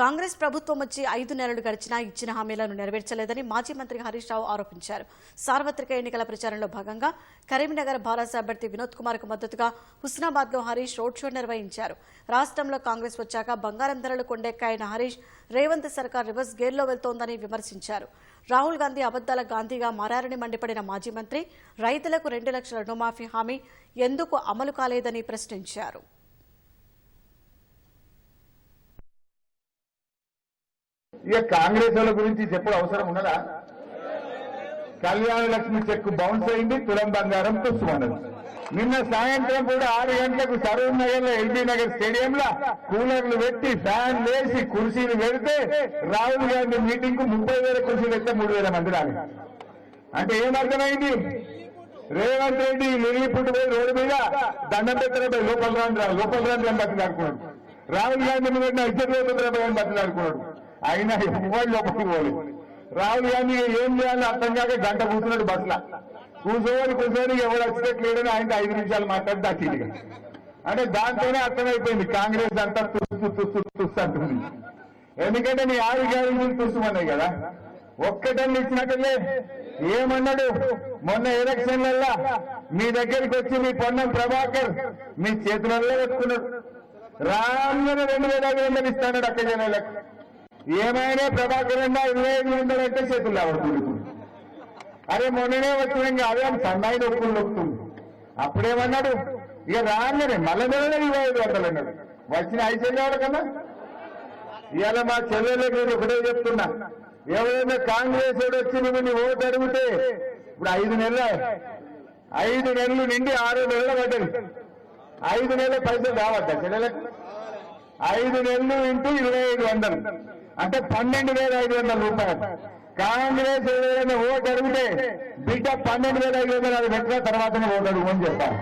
కాంగ్రెస్ ప్రభుత్వం వచ్చి ఐదు నెలలు గడిచినా ఇచ్చిన హామీలను నెరవేర్చలేదని మాజీ మంత్రి హరీష్ రావు ఆరోపించారు. సార్వత్రిక ఎన్నికల ప్రచారంలో భాగంగా కరీంనగర్ భారత అభ్యర్థి వినోద్ కుమార్కు మద్దతుగా హుస్నాబాద్లో హరీష్ రోడ్ షో నిర్వహించారు. రాష్ట్రంలో కాంగ్రెస్ వచ్చాక బంగారం ధరలు కొండెక్కాయన హరీష్ రేవంత్ సర్కార్ రివర్స్ గేర్లో వెళ్తోందని విమర్శించారు. రాహుల్ గాంధీ అబద్దాల గాంధీగా మారారని మండిపడిన మాజీ మంత్రి రైతులకు రెండు లక్షల రుణమాఫీ హామీ ఎందుకు అమలు కాలేదని ప్రశ్నించారు. ఇక కాంగ్రెస్ వాళ్ళ గురించి చెప్పడం అవసరం ఉన్నదా? కళ్యాణ లక్ష్మి చెక్ బౌన్స్ అయింది తులం బంగారం తుస్సుమన్నది నిన్న సాయంత్రం కూడా ఆరు గంటలకు సరూర్ నగర్లో ఎల్బీ నగర్ స్టేడియం లో కూలర్లు పెట్టి ఫ్యాన్ వేసి కుర్చీలు పెడితే రాహుల్ గాంధీ మీటింగ్కు ముప్పై వేల కుర్చీలు అయితే మూడు వేల మంది రాలి అంటే ఏమర్థమైంది రేవంత్ రెడ్డి లిల్లీ పుట్టు పోయి రోడ్డు మీద దండం పెట్టిన లోపల రాంద్ర లోపల రాంద్ర అని బతిలాడుకున్నాడు. రాహుల్ గాంధీ మీద ఇద్దరు లోపల అని బతిలాడుకున్నాడు. అయినా ఎవరు లోపలికి పోలేదు. రాహుల్ గాంధీ ఏం చేయాలో అర్థం కాక గంట కూర్చున్నాడు బస్సులో. కూర్చోని కూర్చొని ఎవరు వచ్చినట్టు లేడని ఆయన ఐదు నిమిషాలు మాట్లాడి దాచింది అంటే దాంతోనే అర్థమైపోయింది కాంగ్రెస్ అంతా తుస్తు తుస్తు తుస్తు అంటుంది. ఎందుకంటే నీ ఆరు గ్యారెంటీలు తుస్తుమన్నాయి కదా. ఒక్కటల్ని ఇచ్చినట్లే ఏమన్నాడు? మొన్న ఎలక్షన్లల్లా మీ దగ్గరికి వచ్చి మీ పొన్నం ప్రభాకర్ మీ చేతులలో పెట్టుకున్నాడు. రాగానే రెండు వేల ఐదు వందలు ఇస్తాడు అక్క జనాలకు ఏమైనా ప్రభాకర్ అన్నా ఇరవై ఐదు వందలు అంటే చేతుల్లో పడుతుంది ఇప్పుడు. అరే మొన్ననే వచ్చినాం కాదు అని సన్నాయి నొప్పులు నొప్పుతుంది అప్పుడేమన్నాడు? ఇక రాగానే మళ్ళీ నెలలో ఇరవై ఐదు వందలు అన్నాడు. వచ్చిన ఐదు చెల్లెవాడు కన్నా? ఇవాళ మా చెల్లెళ్ళకి నేను ఒకటే చెప్తున్నా. ఎవరైనా కాంగ్రెస్ వచ్చి నువ్వు నీ ఓటు అడిగితే ఇప్పుడు ఐదు నెలల. ఐదు నెలలు నిండి ఆరు నెలలు పడ్డది ఐదు నెలల పైసలు రావద్దా చెల్లెలకు ఐదు నెలలు ఇంటూ ఇరవై ఐదు వందలు. అంటే పన్నెండు వేల ఐదు వందల రూపాయలు. కాంగ్రెస్ ఏదైనా ఓటు అడిగితే బిడ్డ పన్నెండు వేల ఐదు వందలు అది పెట్టిన తర్వాతనే ఓటు అడుగు అని చెప్పాలి.